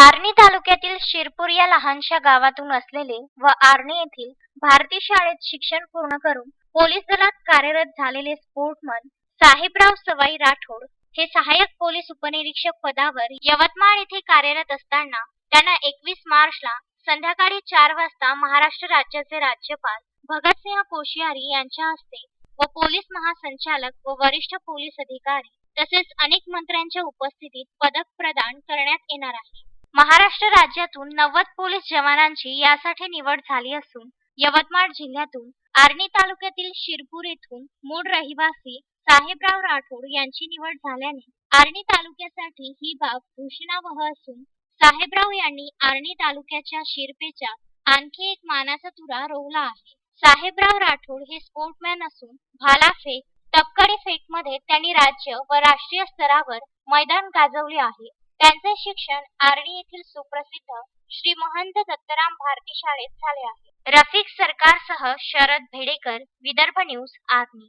आर्णी तालुक्यातील शिरपूर या लहानशा गावातून असलेले व आर्णी येथील भारती शाळेत शिक्षण पूर्ण करून पोलीस दलात कार्यरत झालेले स्पोर्टमन साहेबराव सवाई राठोड हे सहाय्यक पोलीस उपनिरीक्षक पदावर यवतमाळ येथे कार्यरत असताना त्यांना एकवीस मार्चला संध्याकाळी चार वाजता महाराष्ट्र राज्याचे राज्यपाल भगतसिंह कोश्यारी यांच्या हस्ते व पोलीस महासंचालक व वरिष्ठ पोलीस अधिकारी तसेच अनेक मंत्र्यांच्या उपस्थितीत पदक प्रदान करण्यात येणार आहे. महाराष्ट्र राज्यातून नव्वद पोलीस जवानांची यासाठी निवड झाली असून यवतमाळ जिल्ह्यातून आर्णी तालुक्यातील शिरपूर येथून मूळ रहिवासी साहेबराव राठोड यांची निवड झाल्याने आर्णी तालुक्यासाठी ही बाब घोषणावह असून साहेबराव यांनी आर्णी तालुक्याच्या शिरपेच्या आणखी एक मानाचा तुरा रोवला आहे. साहेबराव राठोड हे स्पोर्टमॅन असून भालाफेक टपकडी फेकमध्ये त्यांनी राज्य व राष्ट्रीय स्तरावर मैदान गाजवले आहे. त्यांचे शिक्षण आर्णी येथील सुप्रसिद्ध श्री महंत दत्तराम भारती शाळेत झाले आहे. रफिक सरकारसह शरद भेडेकर विदर्भ न्यूज आर्णी